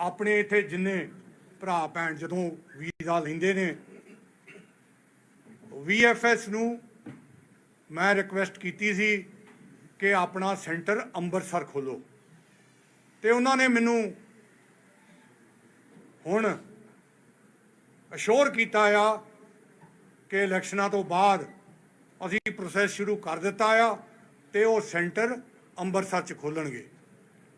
ਆਪਣੇ ਇੱਥੇ ਜਿੰਨੇ ਭਰਾ ਭੈਣ ਜਦੋਂ ਵੀਜ਼ਾ ਲੈਂਦੇ ਨੇ ਵੀਐਫਐਸ ਨੂੰ ਮੈਂ ਰਿਕਵੈਸਟ ਕੀਤੀ ਸੀ ਕਿ ਆਪਣਾ ਸੈਂਟਰ ਅੰਮ੍ਰਿਤਸਰ ਖੋਲੋ। ਤੇ ਉਹਨਾਂ ਨੇ ਮੈਨੂੰ ਹੁਣ ਅਸ਼ੋਰ ਕੀਤਾ ਆ ਕਿ ਇਲੈਕਸ਼ਨਾਂ ਤੋਂ ਬਾਅਦ ਅਸੀਂ ਪ੍ਰੋਸੈਸ ਸ਼ੁਰੂ ਕਰ ਦਿੱਤਾ ਆ ਤੇ ਉਹ ਸੈਂਟਰ ਅੰਮ੍ਰਿਤਸਰ ਚ ਖੋਲਣਗੇ।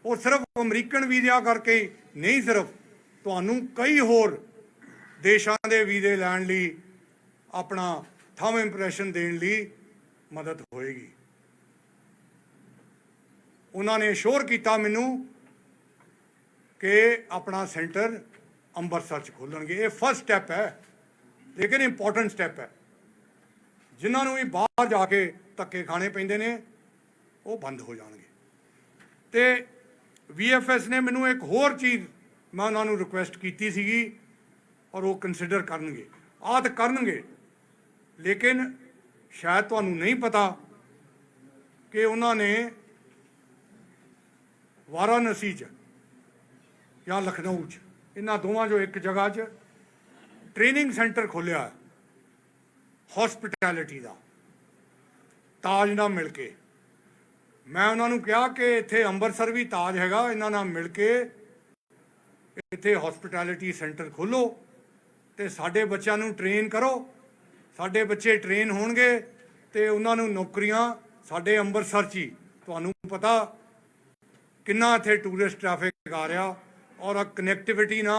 ਉਹ ਸਿਰਫ ਅਮਰੀਕਨ ਵੀਜ਼ਾ ਕਰਕੇ ਨਹੀਂ, ਸਿਰਫ ਤੁਹਾਨੂੰ ਕਈ ਹੋਰ ਦੇਸ਼ਾਂ ਦੇ ਵੀਜ਼ੇ ਲੈਣ ਲਈ, ਆਪਣਾ ਥੰਮ ਇੰਪ੍ਰੈਸ਼ਨ ਦੇਣ ਲਈ ਮਦਦ ਹੋਏਗੀ। ਉਹਨਾਂ ਨੇ ਸ਼ੋਰ ਕੀਤਾ ਮੈਨੂੰ ਕਿ ਆਪਣਾ ਸੈਂਟਰ ਅੰਮ੍ਰਿਤਸਰ ਚ ਖੋਲਣਗੇ। ਇਹ ਫਸਟ ਸਟੈਪ ਹੈ, ਲੇਕਿਨ ਇੰਪੋਰਟੈਂਟ ਸਟੈਪ ਹੈ। ਜਿਨ੍ਹਾਂ ਨੂੰ ਵੀ ਬਾਹਰ ਜਾ ਕੇ ਧੱਕੇ ਖਾਣੇ ਪੈਂਦੇ ਨੇ, ਉਹ ਬੰਦ ਹੋ ਜਾਣਗੇ। ਤੇ ਵੀਐਫਐਸ ਨੇ ਮੈਨੂੰ ਇੱਕ ਹੋਰ ਚੀਜ਼ ਮੈਂ ਉਹਨਾਂ ਨੂੰ ਰਿਕੁਐਸਟ ਕੀਤੀ ਸੀਗੀ ਔਰ ਉਹ ਕੰਸੀਡਰ ਕਰਨਗੇ। ਆਹ ਤਾਂ ਕਰਨਗੇ, ਲੇਕਿਨ ਸ਼ਾਇਦ ਤੁਹਾਨੂੰ ਨਹੀਂ ਪਤਾ ਕਿ ਉਹਨਾਂ ਨੇ ਵਾਰਾਣਸੀ ਚ ਜਾਂ ਲਖਨਊ ਚ, ਇਹਨਾਂ ਦੋਵਾਂ ਜੋ ਇੱਕ ਜਗ੍ਹਾ 'ਚ ਟ੍ਰੇਨਿੰਗ ਸੈਂਟਰ ਖੋਲਿਆ ਹਸਪਿਟੈਲਿਟੀ ਦਾ। ਤਾਜ ਨਾਲ ਮਿਲ ਕੇ ਮੈਂ ਉਹਨਾਂ ਨੂੰ ਕਿਹਾ ਕਿ ਇੱਥੇ ਅੰਮ੍ਰਿਤਸਰ ਵੀ ਤਾਜ ਹੈਗਾ, ਇਹਨਾਂ ਨਾਲ ਮਿਲ ਕੇ ਇੱਥੇ ਹਸਪਿਟੈਲਿਟੀ ਸੈਂਟਰ ਖੋਲੋ ਤੇ ਸਾਡੇ ਬੱਚਿਆਂ ਨੂੰ ਟ੍ਰੇਨ ਕਰੋ। ਸਾਡੇ ਬੱਚੇ ਟ੍ਰੇਨ ਹੋਣਗੇ ਤੇ ਉਹਨਾਂ ਨੂੰ ਨੌਕਰੀਆਂ ਸਾਡੇ ਅੰਮ੍ਰਿਤਸਰ 'ਚ ਹੀ। ਤੁਹਾਨੂੰ ਪਤਾ ਕਿੰਨਾ ਇੱਥੇ ਟੂਰਿਸਟ ਟ੍ਰੈਫਿਕ ਆ ਰਿਹਾ ਔਰ ਕਨੈਕਟੀਵਿਟੀ ਨਾ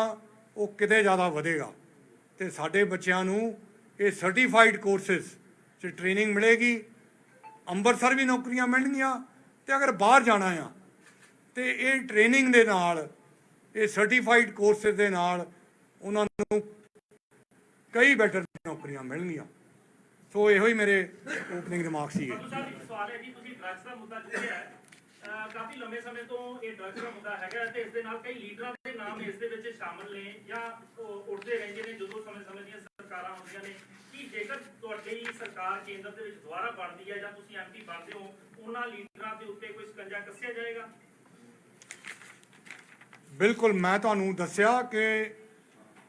ਉਹ ਕਿਤੇ ਜ਼ਿਆਦਾ ਵਧੇਗਾ। ਤੇ ਸਾਡੇ ਬੱਚਿਆਂ ਨੂੰ ਇਹ ਸਰਟੀਫਾਈਡ ਕੋਰਸਸ 'ਚ ਟ੍ਰੇਨਿੰਗ ਮਿਲੇਗੀ। ਅੰਮ੍ਰਿਤਸਰ ਵੀ ਨੌਕਰੀਆਂ ਮਿਲਣਗੀਆਂ ਤੇ ਅਗਰ ਬਾਹਰ ਜਾਣਾ ਆ, ਤੇ ਇਹ ਟ੍ਰੇਨਿੰਗ ਦੇ ਨਾਲ, ਇਹ ਸਰਟੀਫਾਈਡ ਕੋਰਸਸ ਦੇ ਨਾਲ ਉਹਨਾਂ ਨੂੰ ਕਈ ਬੈਟਰ ਨੌਕਰੀਆਂ ਮਿਲਣਗੀਆਂ। ਸੋ ਇਹੋ ਹੀ ਮੇਰੇ ਓਪਨਿੰਗ ਰਿਮਾਰਕ ਸੀਗੇ। ਸੰਧੂ ਸਾਹਿਬ ਇੱਕ ਸਵਾਲ ਹੈ ਜੀ, ਤੁਸੀਂ ਡਰੱਗਸ ਦਾ ਮੁੱਦਾ ਚੁੱਕਿਆ ਹੈ। ਅਹ ਕਾਫੀ ਲੰਬੇ ਸਮੇਂ ਤੋਂ ਇਹ ਡਰੱਗਸ ਦਾ ਮੁੱਦਾ ਹੈਗਾ ਤੇ ਇਸ ਦੇ ਨਾਲ ਕਈ ਲੀਡਰਾਂ ਦੇ ਨਾਮ ਇਸ ਦੇ ਵਿੱਚ ਸ਼ਾਮਲ ਨੇ ਜਾਂ ਉਹ ਉੱਠਦੇ ਰਹਿੰਦੇ ਨੇ ਜਦੋਂ ਸਮੇਂ-ਸਮੇਂ ਦੀਆਂ ਸਰਕਾਰਾਂ ਆਉਂਦੀਆਂ ਨੇ। ਕੀ ਜੇਕਰ ਤੁਹਾਡੀ ਸਰਕਾਰ ਕੇਂਦਰ ਦੇ ਵਿੱਚ ਦੁਬਾਰਾ ਬਣਦੀ ਹੈ ਜਾਂ ਤੁਸੀਂ ਐਮਪੀ ਬਣਦੇ ਹੋ ਉਹਨਾਂ ਲੀਡਰਾਂ ਦੇ ਉੱਤੇ ਕੋਈ ਸਕੰਜਾ ਕੱਸਿਆ ਜਾਏਗਾ? ਬਿਲਕੁਲ, ਮੈਂ ਤੁਹਾਨੂੰ ਦੱਸਿਆ ਕਿ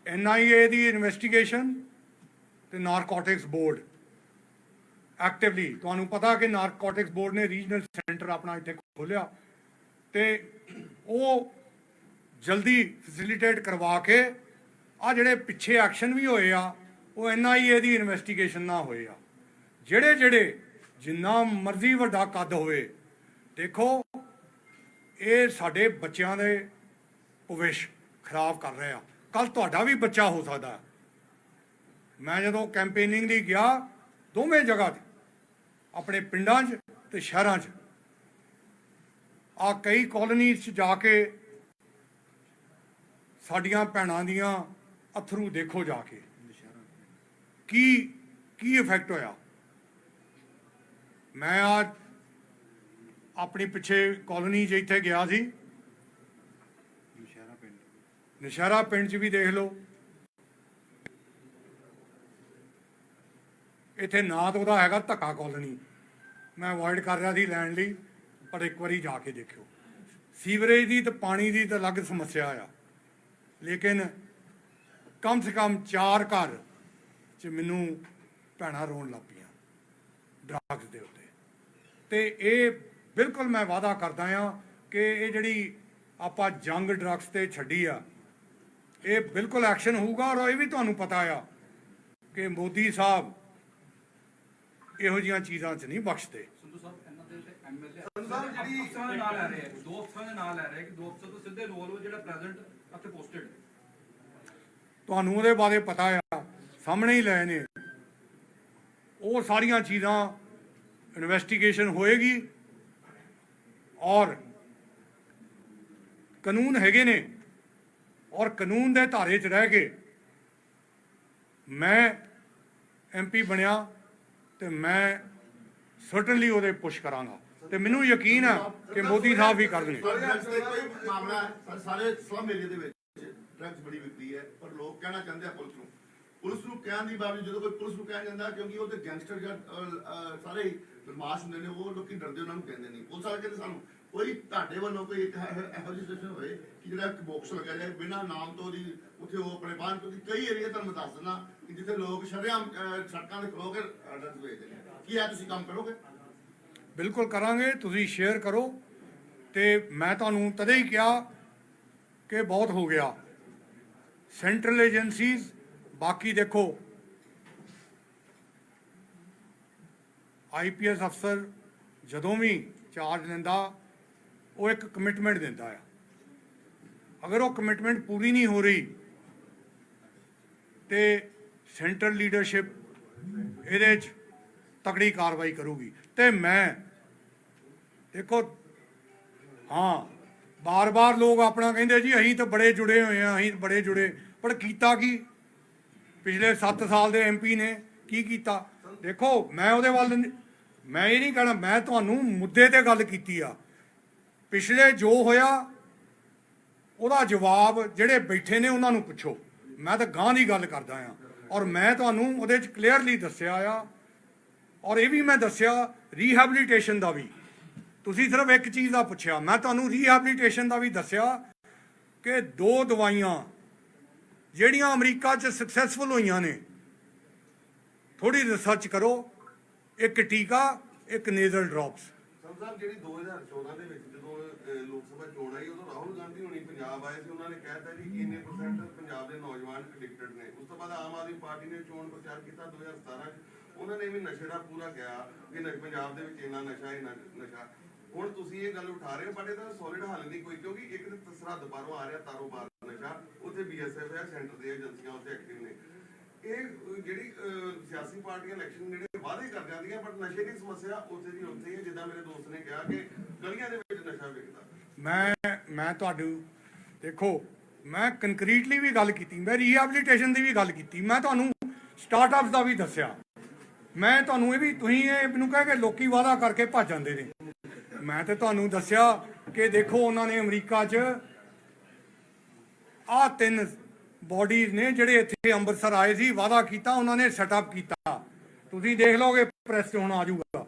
ਐਨਆਈਏ ਦੀ ਇਨਵੈਸਟੀਗੇਸ਼ਨ ਤੇ ਨਾਰਕੋਟਿਕਸ ਬੋਰਡ ਐਕਟਿਵਲੀ ਤੁਹਾਨੂੰ ਪਤਾ ਕਿ ਨਾਰਕੋਟਿਕਸ ਬੋਰਡ ਨੇ ਰੀਜਨਲ ਸੈਂਟਰ ਆਪਣਾ ਇੱਥੇ ਖੋਲਿਆ ਤੇ ਉਹ ਜਲਦੀ ਫੈਸਿਲਿਟੇਟ ਕਰਵਾ ਕੇ ਆ ਜਿਹੜੇ ਪਿੱਛੇ ਐਕਸ਼ਨ ਵੀ ਹੋਏ ਆ, ਉਹ ਐਨਆਈਏ ਦੀ ਇਨਵੈਸਟੀਗੇਸ਼ਨ ਨਾ ਹੋਏ ਆ। ਜਿਹੜੇ ਜਿਹੜੇ ਜਿੰਨਾ ਮਰਜ਼ੀ ਵੱਡਾ ਕੱਦ ਹੋਵੇ, ਦੇਖੋ, ਇਹ ਸਾਡੇ ਬੱਚਿਆਂ ਦੇ ਭਵਿੱਖ ਖਰਾਬ ਕਰ ਰਹੇ ਆ। ਕੱਲ ਤੁਹਾਡਾ ਵੀ ਬੱਚਾ ਹੋ ਸਕਦਾ ਮੈਂ ਜਦੋਂ ਕੈਂਪੇਨਿੰਗ ਲਈ ਗਿਆ, ਦੋਵੇਂ ਜਗ੍ਹਾ ਤੇ, ਆਪਣੇ ਪਿੰਡਾਂ 'ਚ ਤੇ ਸ਼ਹਿਰਾਂ 'ਚ ਆ ਕਈ ਕਾਲੋਨੀਜ਼ 'ਚ ਜਾ ਕੇ ਸਾਡੀਆਂ ਭੈਣਾਂ ਦੀਆਂ ਅਥਰੂ ਦੇਖੋ ਜਾ ਕੇ, ਕੀ ਕੀ ਇਫੈਕਟ ਹੋਇਆ? ਮੈਂ ਆ ਆਪਣੀ ਪਿੱਛੇ ਕਾਲੋਨੀ ਇੱਥੇ ਗਿਆ ਸੀ। ਨਸ਼ਹਿਰਾ ਪਿੰਡ। 'ਚ ਵੀ ਦੇਖ ਲਓ। ਇੱਥੇ ਨਾਂ ਤਾਂ ਉਹਦਾ ਹੈਗਾ ਧੱਕਾ ਕਾਲੋਨੀ ਮੈਂ ਅਵੋਇਡ ਕਰ ਰਿਹਾ ਸੀ ਲੈਣ ਲਈ ਪਰ ਇੱਕ ਵਾਰੀ ਜਾ ਕੇ ਦੇਖਿਓ। ਸੀਵਰੇਜ ਦੀ ਤੇ ਪਾਣੀ ਦੀ ਤਾਂ ਅਲੱਗ ਸਮੱਸਿਆ ਆ। ਲੇਕਿਨ ਕਮ ਸੇ ਕਮ ਚਾਰ ਘਰ 'ਚ ਮੈਨੂੰ ਭੈਣਾਂ ਰੋਣ ਲੱਗ ਪਈਆਂ। ਡਰੱਗਸ ਦੇ ਉੱਤੇ। ਤੇ ਇਹ ਬਿਲਕੁਲ ਮੈਂ ਵਾਅਦਾ ਕਰਦਾ ਆ ਕਿ ਇਹ ਜਿਹੜੀ ਆਪਾਂ ਜੰਗ ਡਰੱਗਸ ਤੇ ਛੱਡੀ ਆ ਇਹ ਬਿਲਕੁਲ ਐਕਸ਼ਨ ਹੋਊਗਾ ਔਰ ਇਹ ਵੀ ਤੁਹਾਨੂੰ ਪਤਾ ਆ ਕਿ ਮੋਦੀ ਸਾਹਿਬ ਇਹੋ ਜੀਆਂ ਚੀਜ਼ਾਂ 'ਚ ਨਹੀਂ ਬਖਸ਼ਦੇ। ਸੰਧੂ ਸਾਹਿਬ ਇਹਨਾਂ ਦੇ ਤੇ ਐਮਐਲਏ ਅਫਸਰਾਂ ਦੇ ਨਾਂ ਲੈ ਰਹੇ ਆ ਦੋ ਅਫਸਰਾਂ ਦੇ ਨਾਂ ਲੈ ਰਹੇ ਆ ਕਿ ਦੋ ਅਫਸਰ ਤੋਂ ਸਿੱਧੇ ਇਨਵੋਲਵ ਜਿਹੜਾ ਪ੍ਰੈਜ਼ੈਂਟ ਉੱਥੇ ਪੋਸਟਡ ਤੁਹਾਨੂੰ ਉਹਦੇ ਬਾਰੇ ਪਤਾ ਆ ਸਾਹਮਣੇ ਹੀ ਲਏ ਨੇ। ਉਹ ਸਾਰੀਆਂ ਚੀਜ਼ਾਂ ਇਨਵੈਸਟੀਗੇਸ਼ਨ ਹੋਏਗੀ ਔਰ ਕਾਨੂੰਨ ਹੈਗੇ ਨੇ ਔਰ ਕਾਨੂੰਨ ਦੇ ਧਾਰੇ 'ਚ ਰਹਿ ਕੇ ਮੈਂ ਐਮਪੀ ਬਣਿਆ ਤੇ ਮੈਂ ਸਰਟਨਲੀ ਉਹਦੇ ਪੁਸ਼ ਕਰਾਂਗਾ। ਤੇ ਮੈਨੂੰ ਯਕੀਨ ਆ ਕਿ ਮੋਦੀ ਸਾਹਿਬ ਵੀ ਕਰਨਗੇ। ਕੋਈ ਮਾਮਲਾ ਸਾਰੇ ਸਲਮ ਏਰੀਆ ਦੇ ਵਿੱਚ ਡਰੱਗਸ ਬੜੀ ਵਿਕਦੀ ਹੈ, ਪਰ ਲੋਕ ਕਹਿਣਾ ਚਾਹੁੰਦੇ ਆ ਪੁਲਿਸ ਨੂੰ। ਪੁਲਿਸ ਨੂੰ ਕਹਿਣ ਦੀ ਬਾਵਜੂਦ ਜਦੋਂ ਕੋਈ ਪੁਲਿਸ ਨੂੰ ਕਹਿ ਜਾਂਦਾ, ਕਿਉਂਕਿ ਉਹ ਤੇ ਗੈਂਗਸਟਰ ਜਾਂ ਸਾਰੇ ਬਦਮਾਸ਼ ਹੁੰਦੇ ਨੇ, ਉਹ ਲੋਕੀ ਡਰਦੇ ਉਹਨਾਂ ਨੂੰ ਕਹਿੰਦੇ ਨਹੀਂ ਪੁਲਿਸ ਵਾਲੇ ਕਹਿੰਦੇ ਸਾਨੂੰ, ਕੋਈ ਤੁਹਾਡੇ ਵੱਲੋਂ ਕੋਈ ਇੱਕ ਇਹੋ ਜਿਹੀ ਸਿਸਟਮ ਹੋਵੇ ਕਿ ਜਿਹੜਾ ਇੱਕ ਬਾਕਸ ਲੱਗਾ ਜਾਏ, ਬਿਨਾਂ ਨਾਮ ਤੋਂ ਦੀ ਉੱਥੇ ਉਹ ਆਪਣੇ ਬਾਹਰ ਤੋਂ ਕਈ ਏਰੀਆ ਤੁਹਾਨੂੰ ਦੱਸ ਦਿੰਦਾ ਕਿ ਜਿੱਥੇ ਲੋਕ ਸ਼ਰੇਆਮ ਸੜਕਾਂ ਤੇ ਖਲੋ ਕੇ ਆਰਡਰ ਵੇਚਦੇ ਨੇ। ਕੀ ਇਹ ਤੁਸੀਂ ਕੰਮ ਕਰੋਗੇ? ਬਿਲਕੁਲ ਕਰਾਂਗੇ, ਤੁਸੀਂ ਸ਼ੇਅਰ ਕਰੋ। ਤੇ ਮੈਂ ਤੁਹਾਨੂੰ ਤਦੇ ਹੀ ਕਿਹਾ ਕਿ ਬਹੁਤ ਹੋ ਗਿਆ। ਸੈਂਟਰਲ ਏਜੰਸੀਜ਼ ਬਾਕੀ ਦੇਖੋ। ਆਈਪੀਐਸ ਅਫਸਰ ਜਦੋਂ ਵੀ ਚਾਰਜ ਲੈਂਦਾ, ਉਹ ਇੱਕ ਕਮਿਟਮੈਂਟ ਦਿੰਦਾ ਆ। ਅਗਰ ਉਹ ਕਮਿਟਮੈਂਟ ਪੂਰੀ ਨਹੀਂ ਹੋ ਰਹੀ, ਤੇ ਸੈਂਟਰਲ ਲੀਡਰਸ਼ਿਪ ਇਹਦੇ 'ਚ ਤਕੜੀ ਕਾਰਵਾਈ ਕਰੂਗੀ। ਤੇ ਮੈਂ ਦੇਖੋ, ਹਾਂ, ਬਾਰ-ਬਾਰ ਲੋਕ ਆਪਣਾ ਕਹਿੰਦੇ ਜੀ, ਅਸੀਂ ਤਾਂ ਬੜੇ ਜੁੜੇ ਹੋਏ ਆ ਅਸੀਂ ਬੜੇ ਜੁੜੇ, ਪਰ ਕੀਤਾ ਕੀ? ਪਿਛਲੇ 7 ਸਾਲ ਦੇ ਐਮਪੀ ਨੇ ਕੀ ਕੀਤਾ? ਦੇਖੋ, ਮੈਂ ਉਹਦੇ ਵੱਲ ਮੈਂ ਇਹ ਨਹੀਂ ਕਹਿਣਾ, ਮੈਂ ਤੁਹਾਨੂੰ ਮੁੱਦੇ ਤੇ ਗੱਲ ਕੀਤੀ ਆ। ਪਿਛਲੇ ਜੋ ਹੋਇਆ, ਉਹਦਾ ਜਵਾਬ ਜਿਹੜੇ ਬੈਠੇ ਨੇ ਉਹਨਾਂ ਨੂੰ ਪੁੱਛੋ। ਮੈਂ ਤਾਂ ਗਾਂ ਦੀ ਗੱਲ ਕਰਦਾ ਆ। ਔਰ ਮੈਂ ਤੁਹਾਨੂੰ ਉਹਦੇ ਚ ਕਲੀਅਰਲੀ ਦੱਸਿਆ ਆ। ਔਰ ਇਹ ਵੀ ਮੈਂ ਦੱਸਿਆ ਰੀਹੈਬਿਲਿਟੇਸ਼ਨ ਦਾ ਵੀ। ਤੁਸੀਂ ਸਿਰਫ ਇੱਕ ਚੀਜ਼ ਦਾ ਪੁੱਛਿਆ, ਮੈਂ ਤੁਹਾਨੂੰ ਰੀਹੈਬਿਲਿਟੇਸ਼ਨ ਦਾ ਵੀ ਦੱਸਿਆ ਕਿ ਦੋ ਦਵਾਈਆਂ ਜਿਹੜੀਆਂ ਅਮਰੀਕਾ 'ਚ ਸਕਸੈਸਫੁਲ ਹੋਈਆਂ ਨੇ ਥੋੜੀ ਰਿਸਰਚ ਕਰੋ, ਇੱਕ ਟੀਕਾ, ਇੱਕ ਨੇਜ਼ਲ ਡ੍ਰੌਪਸ ਸਾਹਿਬ, ਜਿਹੜੀ 2014 ਦੇ ਵਿੱਚ ਜਦੋਂ ਲੋਕ ਸਭਾ ਚੋਣ ਆਈ, ਉਦੋਂ ਰਾਹੁਲ ਗਾਂਧੀ ਹੁਣੀ ਪੰਜਾਬ ਆਏ ਸੀ, ਉਹਨਾਂ ਨੇ ਕਹਿਤਾ ਜੀ ਇੰਨੇ ਪਰਸੈਂਟ ਪੰਜਾਬ ਦੇ ਨੌਜਵਾਨ ਐਡਿਕਟਡ ਨੇ। ਉਸ ਤੋਂ ਬਾਅਦ ਆਮ ਆਦਮੀ ਪਾਰਟੀ ਨੇ ਚੋਣ ਪ੍ਰਚਾਰ ਕੀਤਾ 2017 ਚ। ਉਹਨਾਂ ਨੇ ਵੀ ਨਸ਼ੇ ਦਾ ਪੂਰਾ ਕਿਹਾ ਕਿ ਪੰਜਾਬ ਦੇ ਵਿੱਚ ਇੰਨਾ ਨਸ਼ਾ ਇੰਨਾ ਨਸ਼ਾ। ਹੁਣ ਤੁਸੀਂ ਇਹ ਗੱਲ ਉਠਾ ਰਹੇ ਹੋ ਬਟ ਇਹਦਾ ਸੋਲਿਡ ਹੱਲ ਨਹੀਂ ਕੋਈ, ਕਿਉਂਕਿ ਇੱਕ ਤਾਂ ਸਰਹੱਦ ਪਾਰੋਂ ਆ ਰਿਹਾ, ਤਾਰੋ ਨਸ਼ਾ ਉੱਥੇ ਬੀਐਸਐਫ ਹੈ ਸੈਂਟਰ ਦੀਆਂ ਏਜੰਸੀਆਂ ਉੱਥੇ ਐਕਟਿਵ ਨੇ। ਇਹ ਜਿਹੜੀ ਸਿਆਸੀ ਪਾਰਟੀਆਂ ਇਲੈਕਸ਼ਨ ਜਿਹੜੇ ਵਾਅਦੇ ਕਰ ਜਾਂਦੀਆਂ ਬਟ ਨਸ਼ੇ ਦੀ ਸਮੱਸਿਆ ਉੱਥੇ ਦੀ ਉੱਥੇ ਹੈ ਜਿੱਦਾਂ ਮੇਰੇ ਦੋਸਤ ਨੇ ਕਿਹਾ ਕਿ ਗਲੀਆਂ ਦੇ ਵਿੱਚ ਨਸ਼ਾ ਵਿਕਦਾ। ਮੈਂ ਮੈਂ ਤੁਹਾਨੂੰ ਦੇਖੋ, ਮੈਂ ਕੰਕਰੀਟਲੀ ਵੀ ਗੱਲ ਕੀਤੀ, ਮੈਂ ਰੀਹੈਬਿਲਿਟੇਸ਼ਨ ਦੀ ਵੀ ਗੱਲ ਕੀਤੀ, ਮੈਂ ਤੁਹਾਨੂੰ ਸਟਾਰਟਅਪਸ ਦਾ ਵੀ ਦੱਸਿਆ। ਮੈਂ ਤੁਹਾਨੂੰ ਇਹ ਵੀ, ਤੁਸੀਂ ਇਹ ਮੈਨੂੰ ਕਹਿ ਕੇ ਲੋਕੀ ਵਾਅਦਾ ਕਰਕੇ ਭੱਜ ਜਾਂਦੇ ਨੇ। ਮੈਂ ਤੇ ਤੁਹਾਨੂੰ ਦੱਸਿਆ ਕਿ ਦੇਖੋ ਉਹਨਾਂ ਨੇ ਅਮਰੀਕਾ 'ਚ ਆਹ ਤਿੰਨ ਬਾਡੀਜ਼ ਨੇ ਜਿਹੜੇ ਇੱਥੇ ਅੰਮ੍ਰਿਤਸਰ ਆਏ ਸੀ ਵਾਅਦਾ ਕੀਤਾ ਉਹਨਾਂ ਨੇ ਸੈਟਅਪ ਕੀਤਾ। ਤੁਸੀਂ ਦੇਖ ਲਓਗੇ ਪ੍ਰੈਸ 'ਚ ਹੁਣ ਆ ਜਾਊਗਾ।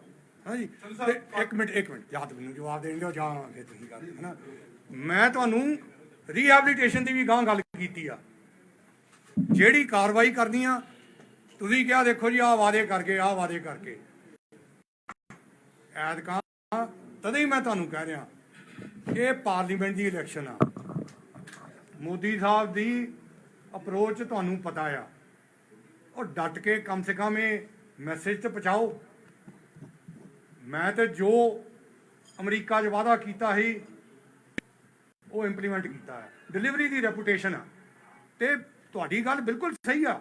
ਹਾਂਜੀ ਤੇ ਇੱਕ ਮਿੰਟ ਇੱਕ ਮਿੰਟ। ਯਾਦ ਮੈਨੂੰ ਜਵਾਬ ਦੇਣ ਦਿਓ ਜਾਂ ਫਿਰ ਤੁਸੀਂ ਕਰ ਹਨਾ ਮੈਂ ਤੁਹਾਨੂੰ ਰੀਹੈਬਿਲਿਟੇਸ਼ਨ ਦੀ ਵੀ ਗਾਂ ਗੱਲ ਕੀਤੀ ਆ। ਜਿਹੜੀ ਕਾਰਵਾਈ ਕਰਨੀ ਆ ਤੁਸੀਂ ਕਿਹਾ ਦੇਖੋ ਜੀ ਆਹ ਵਾਅਦੇ ਕਰਕੇ ਆਹ ਵਾਅਦੇ ਕਰਕੇ। ਐਤਕਾਂ ਤਦੇ ਹੀ ਮੈਂ ਤੁਹਾਨੂੰ ਕਹਿ ਰਿਹਾ, ਇਹ ਪਾਰਲੀਮੈਂਟ ਦੀ ਇਲੈਕਸ਼ਨ ਆ। ਮੋਦੀ ਸਾਹਿਬ ਦੀ ਅਪਰੋਚ ਤੁਹਾਨੂੰ ਪਤਾ ਆ। ਉਹ ਡਟ ਕੇ ਕਮ ਸੇ ਕਮ ਇਹ ਮੈਸੇਜ ਤੇ ਪਹੁੰਚਾਓ। ਮੈਂ ਤੇ ਜੋ ਅਮਰੀਕਾ 'ਚ ਵਾਅਦਾ ਕੀਤਾ ਸੀ, ਉਹ ਇੰਪਲੀਮੈਂਟ ਕੀਤਾ ਹੈ ਡਿਲੀਵਰੀ ਦੀ ਰੈਪੂਟੇਸ਼ਨ ਆ। ਤੇ ਤੁਹਾਡੀ ਗੱਲ ਬਿਲਕੁਲ ਸਹੀ ਆ।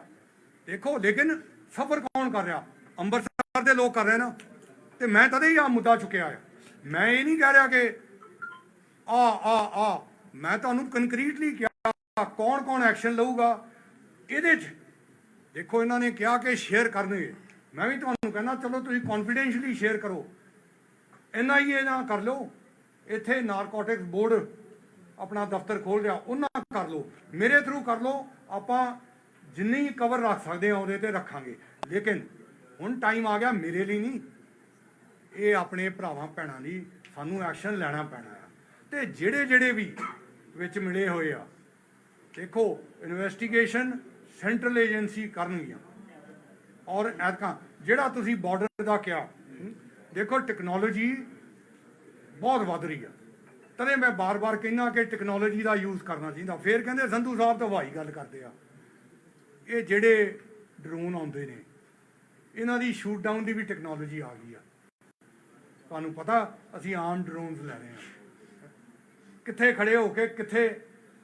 ਦੇਖੋ, ਲੇਕਿਨ ਸਫਰ ਕੌਣ ਕਰ ਰਿਹਾ? ਅੰਮ੍ਰਿਤਸਰ ਦੇ ਲੋਕ ਕਰ ਰਹੇ ਨਾ। ਤੇ ਮੈਂ ਤਦੇ ਹੀ ਆ ਮੁੱਦਾ ਚੁੱਕਿਆ ਆ। ਮੈਂ ਇਹ ਨਹੀਂ ਕਹਿ ਰਿਹਾ ਕਿ ਆ ਆ ਆ, ਮੈਂ ਤੁਹਾਨੂੰ ਕੰਕਰੀਟਲੀ ਕਿਹਾ ਕੌਣ ਕੌਣ ਐਕਸ਼ਨ ਲਊਗਾ, ਇਹਦੇ 'ਚ ਦੇਖੋ ਇਹਨਾਂ ਨੇ ਕਿਹਾ ਕਿ ਸ਼ੇਅਰ ਕਰਨਗੇ। ਮੈਂ ਵੀ ਤੁਹਾਨੂੰ ਕਹਿੰਦਾ, ਚਲੋ ਤੁਸੀਂ ਕੌਨਫੀਡੈਂਸ਼ਲੀ ਸ਼ੇਅਰ ਕਰੋ। ਐਨਆਈਏ ਨਾਲ ਕਰ ਲਓ। ਇੱਥੇ ਨਾਰਕੋਟਿਕਸ ਬੋਰਡ ਆਪਣਾ ਦਫ਼ਤਰ ਖੋਲ ਰਿਹਾ, ਉਹਨਾਂ ਕਰ ਲਓ। ਮੇਰੇ ਥਰੂ ਕਰ ਲਓ, ਆਪਾਂ ਜਿੰਨੀ ਕਵਰ ਰੱਖ ਸਕਦੇ ਆ ਉਹਦੇ ਤੇ ਰੱਖਾਂਗੇ। ਲੇਕਿਨ ਹੁਣ ਟਾਈਮ ਆ ਗਿਆ ਮੇਰੇ ਲਈ ਨਹੀਂ। ਇਹ ਆਪਣੇ ਭਰਾਵਾਂ ਭੈਣਾਂ ਲਈ ਸਾਨੂੰ ਐਕਸ਼ਨ ਲੈਣਾ ਪੈਣਾ ਆ। ਤੇ ਜਿਹੜੇ ਜਿਹੜੇ ਵੀ ਵਿੱਚ ਮਿਲੇ ਹੋਏ ਆ, ਦੇਖੋ ਇਨਵੈਸਟੀਗੇਸ਼ਨ ਸੈਂਟਰਲ ਏਜੰਸੀ ਕਰਨਗੀਆਂ। ਔਰ ਐਤਕਾਂ, ਜਿਹੜਾ ਤੁਸੀਂ ਬਾਰਡਰ ਦਾ ਕਿਹਾ ਦੇਖੋ ਟੈਕਨੋਲੋਜੀ ਬਹੁਤ ਵੱਧ ਰਹੀ ਆ। ਤਦੇ ਮੈਂ ਬਾਰ-ਬਾਰ ਕਹਿੰਦਾ ਕਿ ਟੈਕਨੋਲੋਜੀ ਦਾ ਯੂਜ਼ ਕਰਨਾ ਚਾਹੀਦਾ। ਫੇਰ ਕਹਿੰਦੇ, ਸੰਧੂ ਸਾਹਿਬ ਤਾਂ ਹਵਾਈ ਗੱਲ ਕਰਦੇ ਆ। ਇਹ ਜਿਹੜੇ ਡਰੋਨ ਆਉਂਦੇ ਨੇ, ਇਹਨਾਂ ਦੀ ਸ਼ੂਟ ਡਾਊਨ ਦੀ ਵੀ ਟੈਕਨੋਲੋਜੀ ਆ ਗਈ ਆ। ਤੁਹਾਨੂੰ ਪਤਾ ਅਸੀਂ ਆਮ ਡਰੋਨਸ ਲੈ ਰਹੇ ਹਾਂ ਕਿੱਥੇ ਖੜੇ ਹੋ ਕੇ ਕਿੱਥੇ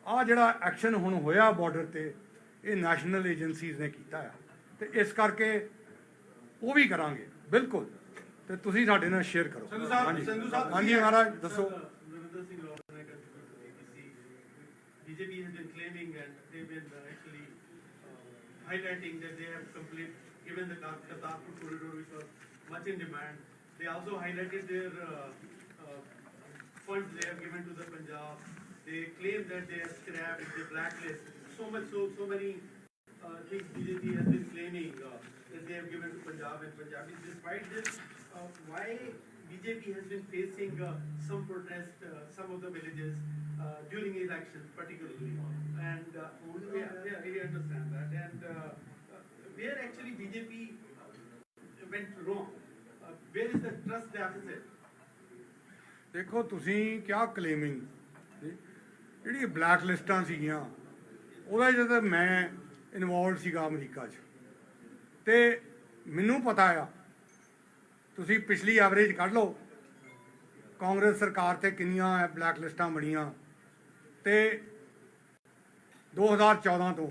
ਆ ਜਿਹੜਾ ਐਕਸ਼ਨ ਹੁਣ ਹੋਇਆ ਬਾਰਡਰ ਤੇ ਇਹ ਨੈਸ਼ਨਲ ਏਜੰਸੀਜ਼ ਨੇ ਕੀਤਾ ਆ ਤੇ ਇਸ ਕਰਕੇ ਉਹ ਵੀ ਕਰਾਂਗੇ ਬਿਲਕੁਲ ਤੇ ਤੁਸੀਂ ਸਾਡੇ ਨਾਲ ਸ਼ੇਅਰ ਕਰੋ ਹਾਂਜੀ ਹਾਂਜੀ ਮਹਾਰਾਜ ਦੱਸੋ. BJP has been claiming and they've been uh, actually uh, highlighting that they have complete, given the Kar- Kartarpur corridor which was much in demand. They also highlighted their uh, uh, funds they have given to the Punjab. They claim that they have scrapped, they blacklist. So much, so, so many uh, things BJP has been claiming uh, that they have given to Punjab and Punjabis. Despite this, uh, why BJP has been facing uh, some protest, uh, some of the villages uh, during elections particularly. And uh, yeah, yeah, we understand that. And where actually BJP went wrong? Where is the trust deficit? ਦੇਖੋ, ਤੁਸੀਂ ਕਿਹਾ ਕਲੇਮਿੰਗ ਜਿਹੜੀ black ਲਿਸਟਾਂ ਸੀਗੀਆਂ, ਉਹਦਾ ਜਦੋਂ ਮੈਂ involved ਸੀਗਾ America 'ਚ, ਤੇ ਮੈਨੂੰ ਪਤਾ ਆ, ਤੁਸੀਂ ਪਿਛਲੀ ਐਵਰੇਜ ਕੱਢ ਲਓ, ਕਾਂਗਰਸ ਸਰਕਾਰ ਤੇ ਕਿੰਨੀਆਂ ਬਲੈਕ ਲਿਸਟਾਂ ਬਣੀਆਂ, ਤੇ 2014 ਤੋਂ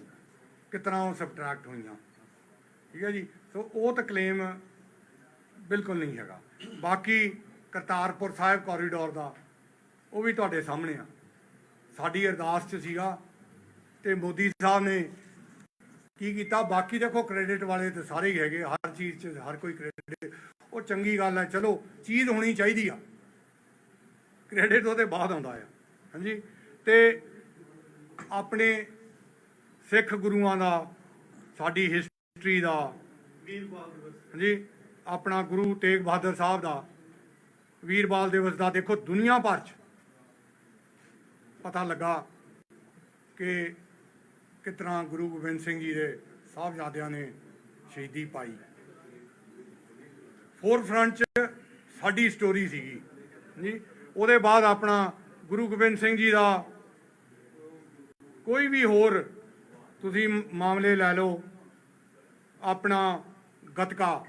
ਕਿਤਨਾ ਉਹ ਸਬਟਰੈਕਟ ਹੋਈਆਂ। ਠੀਕ ਹੈ ਜੀ? ਸੋ ਉਹ ਤਾਂ ਕਲੇਮ ਬਿਲਕੁਲ ਨਹੀਂ ਹੈਗਾ। ਬਾਕੀ ਕਰਤਾਰਪੁਰ ਸਾਹਿਬ ਕੋਰੀਡੋਰ ਦਾ ਉਹ ਵੀ ਤੁਹਾਡੇ ਸਾਹਮਣੇ ਆ। ਸਾਡੀ ਅਰਦਾਸ 'ਚ ਸੀਗਾ ਤੇ ਮੋਦੀ ਸਾਹਿਬ ਨੇ ਕੀ ਕੀਤਾ? ਬਾਕੀ ਦੇਖੋ ਕ੍ਰੈਡਿਟ ਵਾਲੇ ਤੇ ਸਾਰੇ ਹੀ ਹੈਗੇ ਹਰ ਚੀਜ਼ 'ਚ ਹਰ ਕੋਈ ਕ੍ਰੈਡਿਟ ਉਹ ਚੰਗੀ ਗੱਲ ਹੈ ਚਲੋ ਚੀਜ਼ ਹੋਣੀ ਚਾਹੀਦੀ ਆ। ਕ੍ਰੈਡਿਟ ਉਹਦੇ ਬਾਅਦ ਆਉਂਦਾ ਆ ਹਾਂਜੀ? ਤੇ ਆਪਣੇ ਸਿੱਖ ਗੁਰੂਆਂ ਦਾ ਸਾਡੀ ਹਿਸਟਰੀ ਦਾ. ਹਾਂਜੀ? ਆਪਣਾ ਗੁਰੂ ਤੇਗ ਬਹਾਦਰ ਸਾਹਿਬ ਦਾ ਵੀਰਬਾਲ ਦਿਵਸ ਦਾ ਦੇਖੋ ਦੁਨੀਆ ਭਰ ਚ ਪਤਾ ਲੱਗਾ ਕਿ ਕਿਤਨਾ ਗੁਰੂ ਗੋਬਿੰਦ ਸਿੰਘ ਜੀ ਦੇ ਸਾਹਿਬਜ਼ਾਦਿਆਂ ਨੇ ਸ਼ਹੀਦੀ ਪਾਈ। ਫੋਰ ਫਰੰਟ ਚ ਸਾਡੀ ਸਟੋਰੀ ਸੀਗੀ। ਜੀ, ਉਹਦੇ ਬਾਅਦ ਆਪਣਾ ਗੁਰੂ ਗੋਬਿੰਦ ਸਿੰਘ ਜੀ ਦਾ ਕੋਈ ਵੀ ਹੋਰ ਤੁਸੀਂ ਮਾਮਲੇ ਲੈ ਲਓ, ਆਪਣਾ ਗਤਕਾ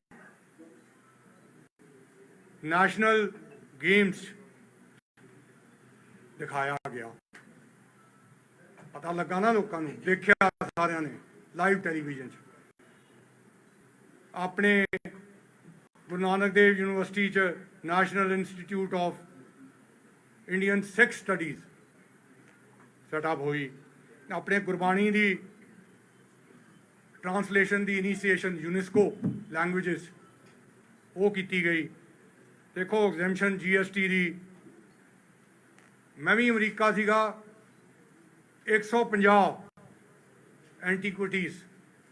ਨੈਸ਼ਨਲ ਗੇਮਸ ਦਿਖਾਇਆ ਗਿਆ। ਪਤਾ ਲੱਗਾ ਨਾ ਲੋਕਾਂ ਨੂੰ, ਦੇਖਿਆ ਸਾਰਿਆਂ ਨੇ ਲਾਈਵ ਟੈਲੀਵਿਜ਼ਨ 'ਚ। ਆਪਣੇ ਗੁਰੂ ਨਾਨਕ ਦੇਵ ਯੂਨੀਵਰਸਿਟੀ 'ਚ National Institute of Indian Sikh Studies setup ਹੋਈ। ਆਪਣੇ ਗੁਰਬਾਣੀ ਦੀ ਟ੍ਰਾਂਸਲੇਸ਼ਨ ਦੀ ਇਨੀਸ਼ੀਏਸ਼ਨ ਯੂਨੈਸਕੋ ਲੈਂਗੁਏਜਸ ਉਹ ਕੀਤੀ ਗਈ। ਦੇਖੋ ਐਗਜ਼ੈਂਪਸ਼ਨ ਜੀਐਸਟੀ ਦੀ। ਮੈਂ ਵੀ ਅਮਰੀਕਾ ਸੀਗਾ। 150 ਐਂਟੀਕੁਇਟੀਜ਼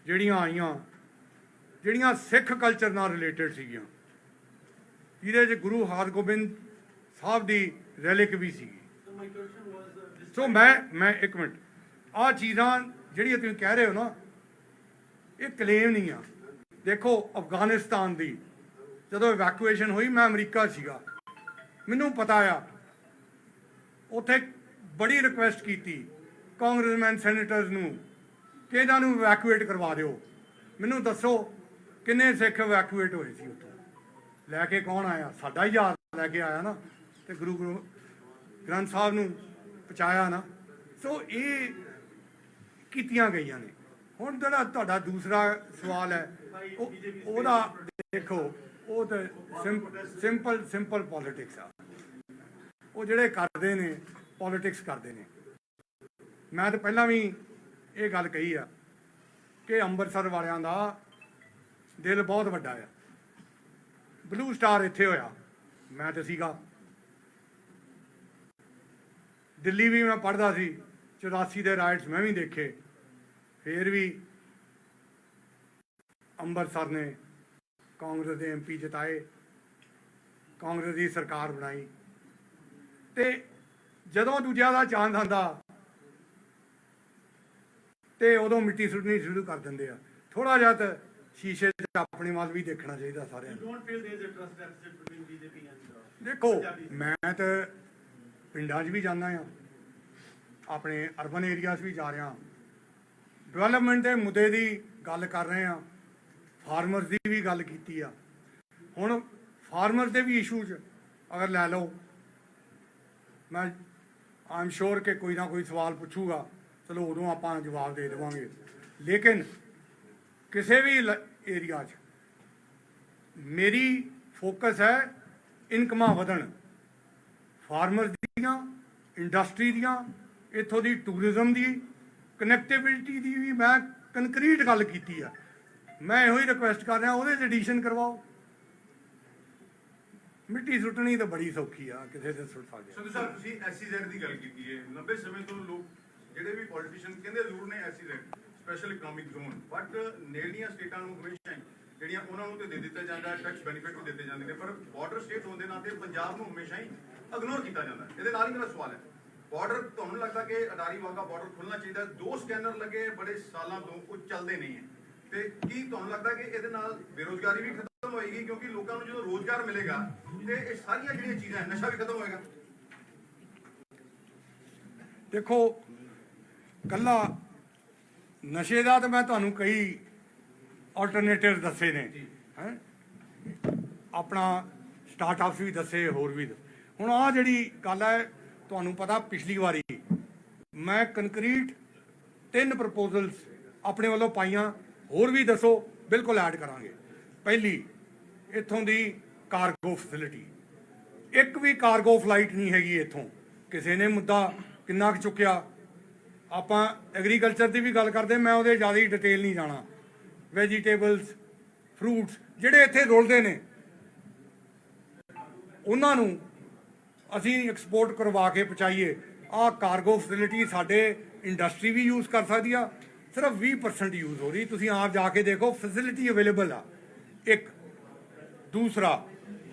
ਜਿਹੜੀਆਂ ਆਈਆਂ, ਜਿਹੜੀਆਂ ਸਿੱਖ ਕਲਚਰ ਨਾਲ ਰਿਲੇਟਡ ਸੀਗੀਆਂ। ਜਿਹਦੇ 'ਚ ਗੁਰੂ ਹਰਗੋਬਿੰਦ ਸਾਹਿਬ ਦੀ ਰੈਲਿਕ ਵੀ ਸੀਗੀ। ਸੋ ਮੈਂ ਮੈਂ ਇੱਕ ਮਿੰਟ, ਆਹ ਚੀਜ਼ਾਂ ਜਿਹੜੀਆਂ ਤੁਸੀਂ ਕਹਿ ਰਹੇ ਹੋ ਨਾ, ਇਹ ਕਲੇਮ ਨਹੀਂ ਆ। ਦੇਖੋ, ਅਫਗਾਨਿਸਤਾਨ ਦੀ ਜਦੋਂ ਇਵੈਕੂਏਸ਼ਨ ਹੋਈ, ਮੈਂ ਅਮਰੀਕਾ ਸੀਗਾ। ਮੈਨੂੰ ਪਤਾ ਆ, ਉੱਥੇ ਬੜੀ ਰਿਕੁਐਸਟ ਕੀਤੀ ਕਾਂਗਰਸਮੈਨ ਸੈਨੇਟਰਸ ਨੂੰ ਕਿ ਇਹਨਾਂ ਨੂੰ ਇਵੈਕੂਏਟ ਕਰਵਾ ਦਿਓ। ਮੈਨੂੰ ਦੱਸੋ ਕਿੰਨੇ ਸਿੱਖ ਇਵੈਕੂਏਟ ਹੋਏ ਸੀ ਉੱਥੋਂ। ਲੈ ਕੇ ਕੌਣ ਆਇਆ? ਸਾਡਾ ਹੀ ਯਾਰ ਲੈ ਕੇ ਆਇਆ ਨਾ, ਤੇ ਗੁਰੂ ਗੁਰੂ, ਗ੍ਰੰਥ ਸਾਹਿਬ ਨੂੰ ਪਹੁੰਚਾਇਆ ਨਾ। ਸੋ ਇਹ ਕੀਤੀਆਂ ਗਈਆਂ ਨੇ। ਹੁਣ ਜਿਹੜਾ ਤੁਹਾਡਾ ਦੂਸਰਾ ਸਵਾਲ ਹੈ, ਉਹ- ਉਹਦਾ ਦੇਖੋ ਉਹ ਤਾਂ ਸਿੰਪਲ ਸਿੰਪਲ ਪੋਲਿਟਿਕਸ ਆ। ਉਹ ਜਿਹੜੇ ਕਰਦੇ ਨੇ ਪੋਲਿਟਿਕਸ ਕਰਦੇ ਨੇ। ਮੈਂ ਤਾਂ ਪਹਿਲਾਂ ਵੀ ਇਹ ਗੱਲ ਕਹੀ ਆ ਕਿ ਅੰਮ੍ਰਿਤਸਰ ਵਾਲਿਆਂ ਦਾ ਦਿਲ ਬਹੁਤ ਵੱਡਾ ਆ। ਬਲੂ ਸਟਾਰ ਇੱਥੇ ਹੋਇਆ, ਮੈਂ ਤੇ ਸੀਗਾ। ਦਿੱਲੀ ਵੀ ਮੈਂ ਪੜ੍ਹਦਾ ਸੀ 84 ਦੇ ਰਾਈਟਸ ਮੈਂ ਵੀ ਦੇਖੇ। ਫੇਰ ਵੀ ਅੰਮ੍ਰਿਤਸਰ ਨੇ ਕਾਂਗਰਸ ਦੇ ਐਮਪੀ ਜਿਤਾਏ ਕਾਂਗਰਸ ਦੀ ਸਰਕਾਰ ਬਣਾਈ। ਤੇ ਜਦੋਂ ਦੂਜਿਆਂ ਦਾ ਚਾਂਦ ਆਂਦਾ ਤੇ ਉਦੋਂ ਮਿੱਟੀ ਸੁੱਟਣੀ ਸ਼ੁਰੂ ਕਰ ਦਿੰਦੇ ਆ। ਥੋੜਾ ਜਿਹਾ ਤਾਂ ਸ਼ੀਸ਼ੇ 'ਚ ਆਪਣੇ ਵੱਲ ਵੀ ਦੇਖਣਾ ਚਾਹੀਦਾ ਸਾਰਿਆਂ ਨੂੰ। Uh, ਦੇਖੋ? ਮੈਂ ਤਾਂ ਪਿੰਡਾਂ 'ਚ ਵੀ ਜਾਂਦਾ ਆ। ਆਪਣੇ ਅਰਬਨ ਏਰੀਆਜ਼ ਵੀ ਜਾ ਰਿਹਾ। ਡਿਵੈਲਪਮੈਂਟ ਦੇ ਮੁੱਦੇ ਦੀ ਗੱਲ ਕਰ ਰਹੇ ਆ। ਫਾਰਮਰਸ ਦੀ ਵੀ ਗੱਲ ਕੀਤੀ ਆ। ਹੁਣ ਫਾਰਮਰ ਦੇ ਵੀ ਇਸ਼ੂ 'ਚ ਅਗਰ ਲੈ ਲਓ, ਮੈਂ ਆਮ ਸ਼ੋਰ ਕਿ ਕੋਈ ਨਾ ਕੋਈ ਸਵਾਲ ਪੁੱਛੂਗਾ। ਚਲੋ ਉਦੋਂ ਆਪਾਂ ਜਵਾਬ ਦੇ ਦੇਵਾਂਗੇ। ਲੇਕਿਨ ਕਿਸੇ ਵੀ ਏਰੀਆ 'ਚ ਮੇਰੀ ਫੋਕਸ ਹੈ ਇਨਕਮਾਂ ਵਧਣ। ਫਾਰਮਰ ਦੀਆਂ ਇੰਡਸਟਰੀ ਦੀਆਂ, ਇੱਥੋਂ ਦੀ ਟੂਰਿਜ਼ਮ ਦੀ ਕਨੈਕਟੀਵਿਟੀ ਦੀ ਵੀ ਮੈਂ ਕੰਕਰੀਟ ਗੱਲ ਕੀਤੀ ਆ। ਮੈਂ ਇਹੋ ਹੀ ਰਿਕੁਐਸਟ ਕਰ ਰਿਹਾ, ਉਹਦੇ 'ਚ ਐਡੀਸ਼ਨ ਕਰਵਾਓ। ਮਿੱਟੀ ਸੁੱਟਣੀ ਤਾਂ ਬੜੀ ਸੌਖੀ ਆ, ਕਿਸੇ ਦੇ ਸੁੱਟ ਸਕਦੇ ਸੰਧੂ ਸਾਹਿਬ, ਤੁਸੀਂ ਐਸਸੀਜ਼ੈਡ ਦੀ ਗੱਲ ਕੀਤੀ ਹੈ। ਲੰਬੇ ਸਮੇਂ ਤੋਂ ਲੋਕ, ਜਿਹੜੇ ਵੀ ਪੋਲੀਟੀਸ਼ੀਅਨ ਕਹਿੰਦੇ ਜ਼ਰੂਰ ਨੇ SCZ special economic zone but ਨੇੜੀਆਂ ਸਟੇਟਾਂ ਨੂੰ ਹਮੇਸ਼ਾ ਹੀ ਜਿਹੜੀਆਂ ਉਹਨਾਂ ਨੂੰ ਤੇ ਦੇ ਦਿੱਤਾ ਜਾਂਦਾ ਟੈਕਸ ਬੈਨੀਫਿਟ ਵੀ ਦਿੱਤੇ ਜਾਂਦੇ ਨੇ। ਪਰ ਬਾਰਡਰ ਸਟੇਟ ਹੋਣ ਦੇ ਨਾਤੇ ਪੰਜਾਬ ਨੂੰ ਹਮੇਸ਼ਾ ਹੀ ਇਗਨੋਰ ਕੀਤਾ ਜਾਂਦਾ। ਇਹਦੇ ਨਾਲ ਹੀ ਮੇਰਾ ਸਵਾਲ ਹੈ। ਬਾਰਡਰ ਤੁਹਾਨੂੰ ਲੱਗਦਾ ਕਿ ਅਡਾਰੀ ਵਾਗਾ ਬਾਰਡਰ ਖੁੱਲਣਾ ਚਾਹੀਦਾ? ਦੋ ਸਕੈਨਰ ਲੱਗੇ, ਬੜੇ ਸਾਲਾਂ ਤੋਂ ਉਹ ਚੱਲਦੇ ਨਹੀਂ ਹੈ। ਤੇ ਕੀ ਤੁਹਾਨੂੰ ਲੱਗਦਾ ਕਿ ਇਹਦੇ ਨਾਲ ਬੇਰੋਜ਼ਗਾਰੀ ਵੀ ਖਤਮ ਹੋਏਗੀ? ਕਿਉਂਕਿ ਲੋਕਾਂ ਨੂੰ ਜਦੋਂ ਰੋਜ਼ਗਾਰ ਮਿਲੇਗਾ ਤੇ ਇਹ ਸਾਰੀਆਂ ਜਿਹੜੀਆਂ ਚੀਜ਼ਾਂ ਨਸ਼ਾ ਵੀ ਖਤਮ ਹੋਏਗਾ। ਦੇਖੋ ਕੱਲਾ ਨਸ਼ੇ ਦਾ ਤਾਂ ਮੈਂ ਤੁਹਾਨੂੰ ਕਈ ਆਲਟਰਨੇਟਿਵ ਦੱਸੇ ਨੇ ਹੈ? ਆਪਣਾ ਸਟਾਰਟਅਪਸ ਵੀ ਦੱਸੇ ਹੋਰ ਵੀ। ਹੁਣ ਆ ਜਿਹੜੀ ਗੱਲ ਹੈ ਤੁਹਾਨੂੰ ਪਤਾ ਪਿਛਲੀ ਵਾਰੀ ਮੈਂ ਕੰਕਰੀਟ ਤਿੰਨ ਪ੍ਰਪੋਜ਼ਲਸ ਆਪਣੇ ਵੱਲੋਂ ਪਾਈਆਂ। ਹੋਰ ਵੀ ਦੱਸੋ, ਬਿਲਕੁਲ ਐਡ ਕਰਾਂਗੇ। ਪਹਿਲੀ, ਇੱਥੋਂ ਦੀ ਕਾਰਗੋ ਫੈਸਿਲਿਟੀ ਇੱਕ ਵੀ ਕਾਰਗੋ ਫਲਾਈਟ ਨਹੀਂ ਹੈਗੀ ਇੱਥੋਂ। ਕਿਸੇ ਨੇ ਮੁੱਦਾ ਕਿੰਨਾ ਕੁ ਚੁੱਕਿਆ? ਆਪਾਂ ਐਗਰੀਕਲਚਰ ਦੀ ਵੀ ਗੱਲ ਕਰਦੇ, ਮੈਂ ਉਹਦੇ ਜ਼ਿਆਦਾ ਡਿਟੇਲ ਨਹੀਂ ਜਾਣਾ। ਵੈਜੀਟੇਬਲਸ ਫਰੂਟਸ ਜਿਹੜੇ ਇੱਥੇ ਰੁਲਦੇ ਨੇ, ਉਹਨਾਂ ਨੂੰ ਅਸੀਂ ਐਕਸਪੋਰਟ ਕਰਵਾ ਕੇ ਪਹੁੰਚਾਈਏ। ਆਹ ਕਾਰਗੋ ਫੈਸਿਲਿਟੀ ਸਾਡੇ ਇੰਡਸਟਰੀ ਵੀ ਯੂਜ਼ ਕਰ ਸਕਦੀ ਆ ਸਿਰਫ 20% ਯੂਜ਼ ਹੋ ਰਹੀ। ਤੁਸੀਂ ਆਪ ਜਾ ਕੇ ਦੇਖੋ ਫੈਸਿਲਿਟੀ ਅਵੇਲੇਬਲ ਆ। ਇੱਕ। ਦੂਸਰਾ,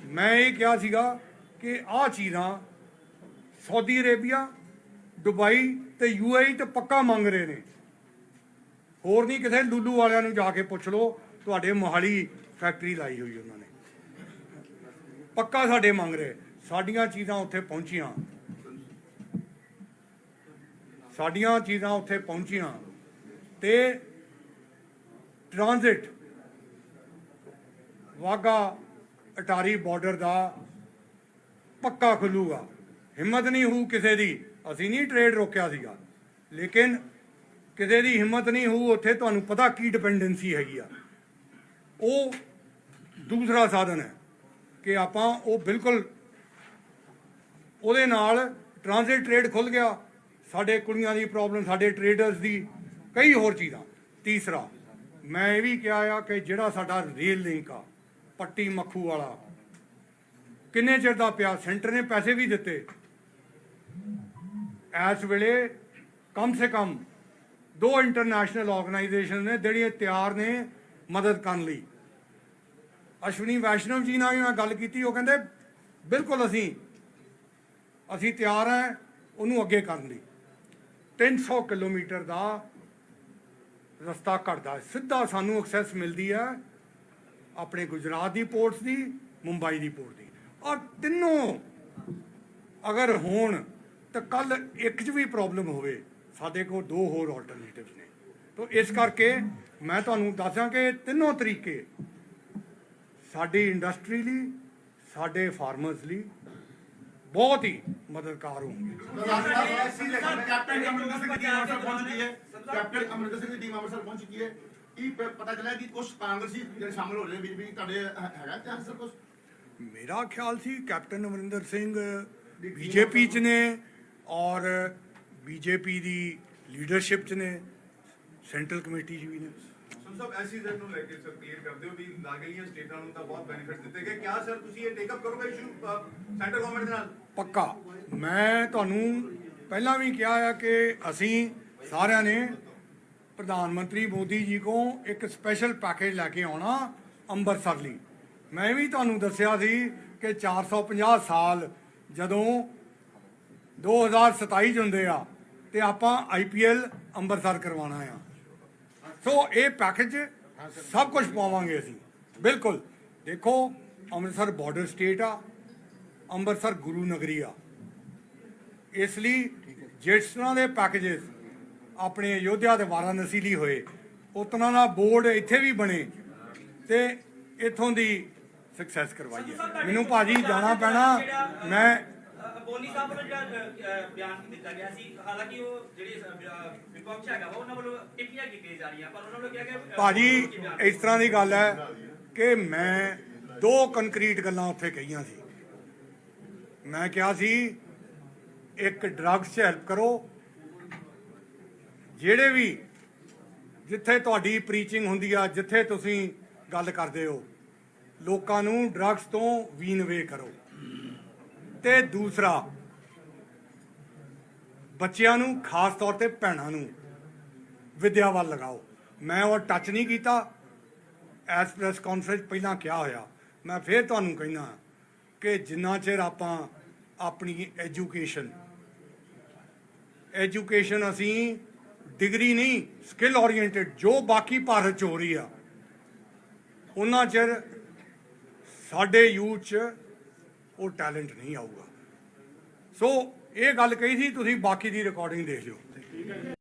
ਮੈਂ ਇਹ ਕਿਹਾ ਸੀਗਾ ਕਿ ਆਹ ਚੀਜ਼ਾਂ ਸਾਊਦੀ ਅਰੇਬੀਆ ਦੁਬਈ ਤੇ ਯੂਏਈ ਤੇ ਪੱਕਾ ਮੰਗ ਰਹੇ ਨੇ। ਹੋਰ ਨਹੀਂ ਕਿਸੇ ਲੁੱਲੂ ਵਾਲਿਆਂ ਨੂੰ ਜਾ ਕੇ ਪੁੱਛ ਲਓ, ਤੁਹਾਡੇ ਮੋਹਾਲੀ ਫੈਕਟਰੀ ਲਾਈ ਹੋਈ ਉਹਨਾਂ ਨੇ। ਪੱਕਾ ਸਾਡੇ ਮੰਗ ਰਹੇ। ਸਾਡੀਆਂ ਚੀਜ਼ਾਂ ਉੱਥੇ ਪਹੁੰਚੀਆਂ। ਸਾਡੀਆਂ ਚੀਜ਼ਾਂ ਉੱਥੇ ਪਹੁੰਚੀਆਂ। ਤੇ ਟ੍ਰਾਂਜ਼ਿਟ ਵਾਗਾ ਅਟਾਰੀ ਬਾਰਡਰ ਦਾ ਪੱਕਾ ਖੁੱਲੂਗਾ। ਹਿੰਮਤ ਨਹੀਂ ਹੋਊ ਕਿਸੇ ਦੀ। ਅਸੀਂ ਨਹੀਂ ਟ੍ਰੇਡ ਰੋਕਿਆ ਸੀਗਾ। ਲੇਕਿਨ ਕਿਸੇ ਦੀ ਹਿੰਮਤ ਨਹੀਂ ਹੋਊ, ਉੱਥੇ ਤੁਹਾਨੂੰ ਪਤਾ ਕੀ ਡਿਪੈਂਡੈਂਸੀ ਹੈਗੀ ਆ। ਉਹ ਦੂਸਰਾ ਸਾਧਨ ਹੈ ਕਿ ਆਪਾਂ ਉਹ ਬਿਲਕੁਲ ਉਹਦੇ ਨਾਲ ਟ੍ਰਾਂਜ਼ਿਟ ਟ੍ਰੇਡ ਖੁੱਲ ਗਿਆ। ਸਾਡੇ ਕੁੜੀਆਂ ਦੀ ਪ੍ਰੋਬਲਮ ਸਾਡੇ ਟ੍ਰੇਡਰਸ ਦੀ ਕਈ ਹੋਰ ਚੀਜ਼ਾਂ। ਤੀਸਰਾ, ਮੈਂ ਇਹ ਵੀ ਕਿਹਾ ਆ ਕਿ ਜਿਹੜਾ ਸਾਡਾ ਰੇਲ ਲਿੰਕ ਆ, ਪੱਟੀ ਮੱਖੂ ਵਾਲਾ, ਕਿੰਨੇ ਚਿਰ ਦਾ ਪਿਆ? ਸੈਂਟਰ ਨੇ ਪੈਸੇ ਵੀ ਦਿੱਤੇ। ਇਸ ਵੇਲੇ ਕਮ ਸੇ ਕਮ ਦੋ ਇੰਟਰਨੈਸ਼ਨਲ ਆਰਗੇਨਾਈਜੇਸ਼ਨ ਨੇ ਜਿਹੜੀਆਂ ਤਿਆਰ ਨੇ ਮਦਦ ਕਰਨ ਲਈ। ਅਸ਼ਵਨੀ ਵੈਸ਼ਨਵ ਜੀ ਨਾਲ ਮੈਂ ਗੱਲ ਕੀਤੀ, ਉਹ ਕਹਿੰਦੇ, ਬਿਲਕੁਲ ਅਸੀਂ ਅਸੀਂ ਤਿਆਰ ਹਾਂ ਉਹਨੂੰ ਅੱਗੇ ਕਰਨ ਲਈ। 300 ਕਿਲੋਮੀਟਰ ਦਾ ਰਸਤਾ ਘਟਦਾ ਸਿੱਧਾ ਸਾਨੂੰ ਐਕਸੈਸ ਮਿਲਦੀ ਹੈ ਆਪਣੇ ਗੁਜਰਾਤ ਦੀ ਪੋਰਟਸ ਦੀ, ਮੁੰਬਈ ਦੀ ਪੋਰਟ ਦੀ। ਔਰ ਤਿੰਨੋਂ ਅਗਰ ਹੋਣ, ਤਾਂ ਕੱਲ ਇੱਕ 'ਚ ਵੀ ਪ੍ਰੋਬਲਮ ਹੋਵੇ। ਸਾਡੇ ਕੋਲ ਦੋ ਹੋਰ ਆਲਟਰਨੇਟਿਵਸ ਨੇ। ਤੋਂ ਇਸ ਕਰਕੇ ਮੈਂ ਤੁਹਾਨੂੰ ਦੱਸਾਂ ਕਿ ਤਿੰਨੋਂ ਤਰੀਕੇ ਸਾਡੀ ਇੰਡਸਟਰੀ ਲਈ, ਸਾਡੇ ਫਾਰਮਰਸ ਲਈ ਬਹੁਤ ਹੀ ਮਦਦਗਾਰ ਹੋਣਗੇ। ਕੈਪਟਨ ਅਮਰਿੰਦਰ ਸਿੰਘ ਦੀ ਟੀਮ ਅੰਮ੍ਰਿਤਸਰ ਪਹੁੰਚ ਚੁੱਕੀ ਹੈ। ਕੈਪਟਨ ਅਮਰਿੰਦਰ ਸਿੰਘ ਦੀ ਟੀਮ ਅੰਮ੍ਰਿਤਸਰ ਪਹੁੰਚ ਚੁੱਕੀ ਹੈ। ਕੀ ਪ- ਪਤਾ ਚੱਲਿਆ ਕਿ ਕੁਝ ਕਾਂਗਰਸੀ ਜਿਹੜੇ ਸ਼ਾਮਲ ਹੋ ਰਹੇ ਬੀਜੇਪੀ ਤੁਹਾਡੇ ਹੈਗਾ ਤੇ ਸਰ ਕੁਝ ਮੇਰਾ ਖਿਆਲ ਸੀ ਕੈਪਟਨ ਅਮਰਿੰਦਰ ਸਿੰਘ ਬੀਜੇਪੀ ਚ ਨੇ ਔਰ ਬੀਜੇਪੀ ਦੀ ਲੀਡਰਸ਼ਿਪ ਚ ਨੇ ਸੈਂਟਰਲ ਕਮੇਟੀ ਚ ਵੀ ਨੇ। ਸਰ ਸਾਹਿਬ ਐਸਈਜ਼ੈਡ ਨੂੰ ਲੈ ਕੇ ਸਰ ਕਲੀਅਰ ਕਰਦੇ ਹੋ ਵੀ ਲਾਗਲੀਆਂ ਸਟੇਟਾਂ ਨੂੰ ਤਾਂ ਬਹੁਤ ਬੈਨੀਫਿਟ ਦਿੱਤੇ ਗਏ। ਕਿਆ ਸਰ ਤੁਸੀਂ ਇਹ ਟੇਕ ਕਰੋਗੇ ਇਸ਼ੂ ਸੈਂਟਰ ਗਵਰਨਮੈਂਟ ਦੇ ਨਾਲ? ਪੱਕਾ। ਮੈਂ ਤੁਹਾਨੂੰ ਪਹਿਲਾਂ ਵੀ ਕਿਹਾ ਆ ਕਿ ਅਸੀਂ ਸਾਰਿਆਂ ਨੇ ਪ੍ਰਧਾਨ ਮੰਤਰੀ ਮੋਦੀ ਜੀ ਕੋ ਇੱਕ ਸਪੈਸ਼ਲ ਪੈਕੇਜ ਲੈ ਕੇ ਆਉਣਾ ਅੰਮ੍ਰਿਤਸਰ ਲਈ। ਮੈਂ ਵੀ ਤੁਹਾਨੂੰ ਦੱਸਿਆ ਸੀ ਕਿ 450 ਸਾਲ ਜਦੋਂ 2027 ਚ ਹੁੰਦੇ ਆ ਤੇ ਆਪਾਂ ਆਈਪੀਐਲ ਅੰਮ੍ਰਿਤਸਰ ਕਰਵਾਉਣਾ ਆ। ਸੋ ਇਹ ਪੈਕੇਜ ਸਭ ਕੁਝ ਪਾਵਾਂਗੇ ਅਸੀਂ। ਬਿਲਕੁਲ। ਦੇਖੋ ਅੰਮ੍ਰਿਤਸਰ ਬਾਰਡਰ ਸਟੇਟ ਆ ਅੰਮ੍ਰਿਤਸਰ ਗੁਰੂ ਨਗਰੀ ਆ। ਇਸ ਲਈ ਜਿਸ ਤਰ੍ਹਾਂ ਦੇ ਪੈਕੇजेस ਆਪਣੇ ਅਯੋਧਿਆ ਤੇ ਵਾਰਾਣਸੀ ਲਈ ਹੋਏ ਉਤਨਾ ਦਾ ਬੋਰਡ ਇੱਥੇ ਵੀ ਬਣੇ ਤੇ ਇਥੋਂ ਦੀ ਸਕਸੈਸ ਕਰਵਾਈਏ। ਮੈਨੂੰ ਭਾਜੀ ਜਾਣਾ ਪੈਣਾ ਮੈਂ ਬੋਨੀ ਸਾਹਿਬ ਵੱਲੋਂ ਜਿਹੜਾ ਬਿਆਨ ਦਿੱਤਾ ਗਿਆ ਸੀ ਹਾਲਾਂਕਿ ਉਹ ਜਿਹੜੀ ਵਿਪਕਸ਼ ਹੈਗਾ ਵਾ, ਉਹਨਾਂ ਵੱਲੋਂ ਟਿੱਪਣੀਆਂ ਕੀਤੀਆਂ ਜਾ ਰਹੀਆਂ ਪਰ ਉਹਨਾਂ ਵੱਲੋਂ ਕਿਹਾ ਗਿਆ ਅ, ਭਾਜੀ ਇਸ ਤਰ੍ਹਾਂ ਦੀ ਗੱਲ ਹੈ ਕਿ ਮੈਂ ਦੋ ਕੰਕਰੀਟ ਗੱਲਾਂ ਉੱਥੇ ਕਹੀਆਂ ਸੀ। ਮੈਂ ਕਿਹਾ ਸੀ ਇੱਕ ਡਰੱਗਸ 'ਚ ਹੈਲਪ ਕਰੋ ਜਿਹੜੇ ਵੀ ਜਿੱਥੇ ਤੁਹਾਡੀ ਪ੍ਰੀਚਿੰਗ ਹੁੰਦੀ ਆ ਜਿੱਥੇ ਤੁਸੀਂ ਗੱਲ ਕਰਦੇ ਹੋ ਲੋਕਾਂ ਨੂੰ ਡਰੱਗਸ ਤੋਂ ਵੀਨ ਵੇ ਕਰੋ। ਤੇ ਦੂਸਰਾ ਬੱਚਿਆਂ ਨੂੰ, ਖਾਸ ਤੌਰ ਤੇ ਭੈਣਾਂ ਨੂੰ, ਵਿਦਿਆ ਵੱਲ ਲਗਾਓ। ਮੈਂ ਉਹ ਟੱਚ ਨਹੀਂ ਕੀਤਾ। ਐਸ ਪ੍ਰੈਸ ਕਾਨਫਰੰਸ ਪਹਿਲਾਂ ਕਿਹਾ ਹੋਇਆ। ਮੈਂ ਫੇਰ ਤੁਹਾਨੂੰ ਕਹਿਣਾ ਕਿ ਜਿੰਨਾ ਚਿਰ ਆਪਾਂ ਆਪਣੀ ਐਜੂਕੇਸ਼ਨ ਐਜੂਕੇਸ਼ਨ ਅਸੀਂ ਡਿਗਰੀ ਨਹੀਂ ਸਕਿੱਲ ਓਰੀਐਂਟਡ ਜੋ ਬਾਕੀ ਭਾਰਤ ਚ ਹੋ ਰਹੀ ਆ, ਉਹਨਾਂ ਚਿਰ ਸਾਡੇ ਯੂਥ ਚ ਉਹ ਟੈਲੈਂਟ ਨਹੀਂ ਆਊਗਾ। ਸੋ ਇਹ ਗੱਲ ਕਹੀ ਸੀ ਤੁਸੀਂ ਬਾਕੀ ਦੀ ਰਿਕਾਰਡਿੰਗ ਦੇਖ ਲਿਓ।